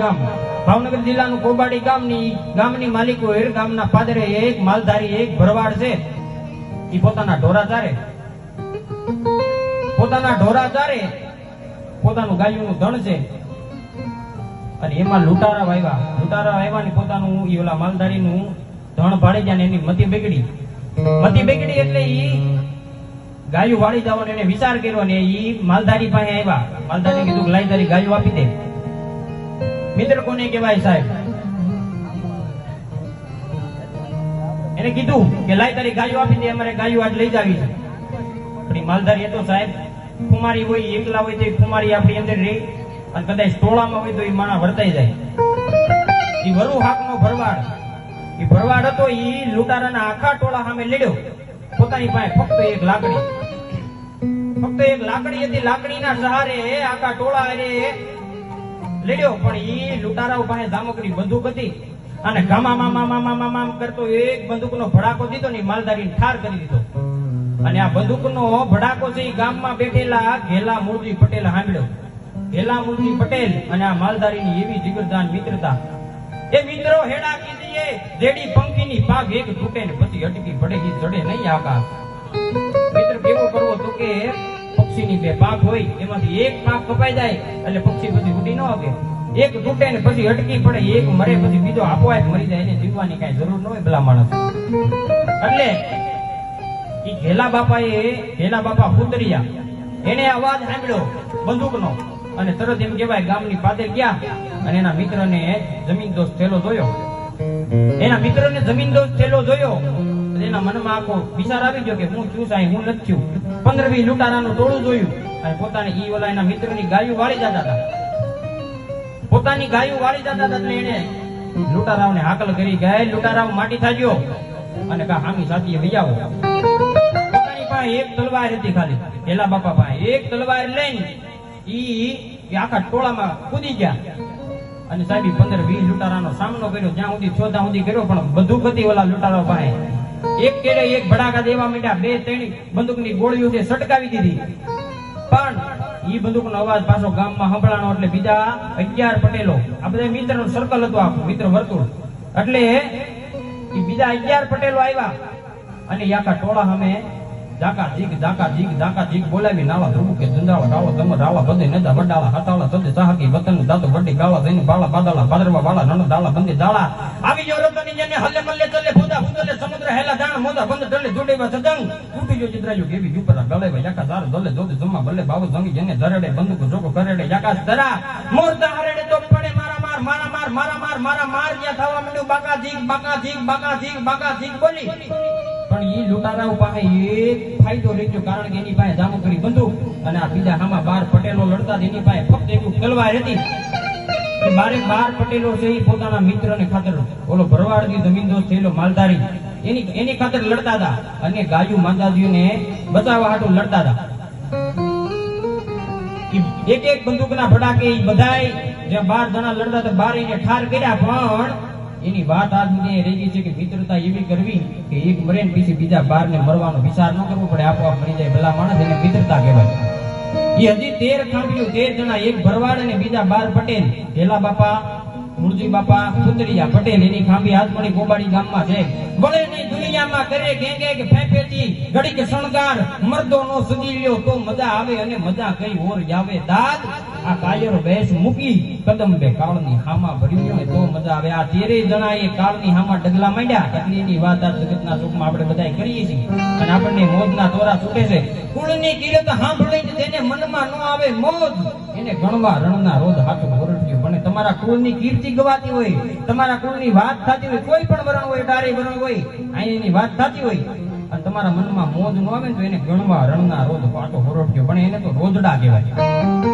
ભાવનગર જિલ્લાનું કોબાડી ગામની ગામની માલિકો હેર ગામના પાદરે એક માલધારી, એક ભરવાડ છે. એ પોતાના ઢોરા ચારે. પોતાના ઢોરા ચારે. પોતાનું ગાયું ધણ છે. અને એમાં લૂંટારા વાવ્યા લૂંટારા વાવ્યા ને પોતાનું એ ઓલા માલધારીનું ધણ ભાડી ગયા ને એની મતી બગડી. મતી બગડી એટલે ઈ ગાયું વાળી જવાનો એને વિચાર કર્યો ને ઈ માલધારી પાસે આવ્યા. માલધારી કીધું લાઈ તારી ગાયું આપી દે. મિત્ર કોને કહેવાય સાહેબ? એને કીધું કે લાઈ તારી ગાયો આપી દે, અમારે ગાયો આજ લઈ જાવી છે. પણ માલધારી એ સાહેબ, કુમારી હોય એકલા હોય તો કુમારી આપણી અંદર રહી. અને કદાચ ટોળામાં હોય તો એ માણા વર્તાઈ જાય. એ વરુ હાકનો ભરવાડ. એ ભરવાડ હતો એ લૂંટારાના આખા ટોળા સામે લડ્યો. પોતાની પાસે ફક્ત એક લાકડી. ફક્ત એક લાકડી હતી, લાકડીના સહારે આખા ટોળા અરે લડ્યો. પણ ઈ લૂંટારાઓ પાસે દામકડી બંદૂક હતી. અને ગામા મામા મામા મામા કરતો એક બંદૂકનો ભડાકો દીધો ને ઈ ઠાર કરી દીધો. અને આ બંદૂકનો ભડાકો છે ગામમાં બેઠેલા ઘેલા મૂળજી પટેલ સાંભળ્યો. ઘેલા મૂળજી પટેલ અને આ માલધારીની એવી જીગરદાન મિત્રતા. એ મિત્રો હેડા કીધીએ જેડી પંખીની પાગ એક તૂટે ને પછી અટકી પડે ચડે નહીં આકાશ. મિત્ર કેવો કરવો તો કે પક્ષીની બે પાક હોય, એમાંથી એક પાક કપાઈ જાય એટલે પક્ષી પછી ઉડી ન શકે. એક તૂટે ને પછી અટકી પડે, એક મરે પછી બીજો આપોઆપ મરી જાય, એને જીવવાની કઈ જરૂર ન હોય ભલા માણસ એટલે એ ઘેલા બાપાએ, ઘેલા બાપા પુતરિયા, એને અવાજ સાંભળ્યો બંદૂકનો. અને તરત એમ કહેવાય, ગામની પાદે ગયા અને એના મિત્રને જમીન દોષ થયેલો જોયો. એના મિત્રને જમીન દોષ થયેલો જોયો. એના મનમાં આખો વિચાર આવી ગયો કે હું છું સાહેબ, હું નથી પંદર વીસ લૂંટારાનું ટોળું જોયું અને પોતાની ઈ ઓલા એના મિત્રની ગાયું વાળી જતા હતા. પોતાની ગાયું વાળી જતા હતા એટલે એને લૂંટારાઓને હાકલ કરી ગયા "એ માટી થાજો. અને કા હામી સાથીએ વહી પોતાની પાસે એક તલવાર હતી ખાલી. પેલા બાપા પાસે એક તલવાર લઈને ઈ આખા ટોળામાં કૂદી ગયા. અને સાહેબ પંદર વીસ લૂંટારાનો સામનો કર્યો. જ્યાં સુધી, છો ત્યાં સુધી કર્યો, પણ બધું હતી ઓલા લૂંટારાઓ પાસે. એક કેડે એક ભડાકા દેવા માંડ્યા, બે ત્રણ બંદૂકની ગોળીઓ છે સટકાવી દીધી. પણ ઈ બંદૂકનો અવાજ પાછો ગામમાં સંભળાણો એટલે બીજા અગિયાર પટેલો. આ બધા મિત્રનું સર્કલ હતું આપણું મિત્ર વર્તુળ. એટલે બીજા અગિયાર પટેલો આવ્યા. અને આખા ટોળા સામે જાકા જીક જાકા જીક જાકા ઝીક બોલાવી, નાવા ધ્રુવ કે ધંધાવા ડાવા તમ રાવા બધે નદા વડાલા હતાલા સદે સાહકી વતન દાતો વડી ગાવા જઈને બાળા બાદલા, ભાદરવા વાળા, નણ દાળા બંદે દાળા. આવી જો રતની જને હલ્લે મલ્લે ચલે ફૂદા ફૂદલે સમુદ્ર હેલા જાણ મોદા બંધ ડલે જોડેવા સદંગ તૂટી જો ચિત્રાયો કેવી યુપરા ગળેવા, યાકા દાર દલે જોદે જમા બલ્લે બાવો, જંગી જને ધરડે, બંદૂક જોકો કરેડે, યાકા ધરા. મોરતા હરેડે તો પડે, મારા માર મારા માર મારા માર મારા માર જ્યાં થવા માંડ્યું, બાકા જીક બાકા જીક બાકા જીક બાકા જીક બોલી. પણ એ લૂંટારાઓ પાસે એક ફાયદો રહી કારણ કે એની પાસે જામો બંદૂક અને આ બીજા હામાં બાર પટેલો લડતા એની પાસે ફક્ત એક તલવાર હતી. એ બારે પટેલો છે એ પોતાના મિત્રને ખાતર, ઓલો ભરવાડની જમીન થયેલો માલધારી. એની એની ખાતર લડતા હતા અને ગાયુ માતાજીઓને બચાવવા હાટું લડતા હતા. એક એક બંદૂકના ભડાકે એ બધાય જ્યાં બાર જણા લડતા હતા, બાર એને ઠાર કર્યા, પણ એની વાત આજ સુધી રહી ગઈ છે કે મિત્રતા એવી કરવી કે એક મરે ને પછી બીજા બાર ને મરવાનો વિચાર ન કરવો પડે, આપોઆપ મરી જાય ભલા માણસ એને મિત્રતા કહેવાય. એ હજી તેર ખાંભીઓ, તેર જણા એક ભરવાડ અને બીજા બાર પટેલ. પેલા બાપા મુરજી બાપા પુતરિયા પટેલ, એની ખાંભી હાથમણી ગોબાડી ગામમાં છે. ભલે ની દુનિયામાં કરે ગેંગે કે ફેફેતી ઘડીક શણગાર મર્દો નો સજી લ્યો તો મજા આવે અને મજા કઈ ઓર જાવે. દાદ, આ કાયર બેસ મૂકી કદમ બે કાળની હામા ભર્યું હોય તો મજા આવે. આ તેરે જણા એ કાળની હામા ડગલા માંડ્યા. એટલે એની વાત આ જગતના સુખમાં આપણે બધા કરીએ છીએ. અને આપણને મોજના દોરા છૂટે છે. કુળની કિરત સાંભળીને તેને મનમાં ન આવે મોજ, એને ગણવા રણના રોજ હાથ ઓરડ્યો પણ તમારા કુળની કીર્તિ ગવાતી હોય, તમારા કુળની વાત થતી હોય, કોઈ પણ વરણ હોય, ડારે વરણ હોય, અહીં એની વાત થતી હોય, અને તમારા મનમાં મોજ ન આવે ને તો એને ગણવા રણના રોજ પાટો હરોટ્યો પણ એને તો રોજડા કહેવાય.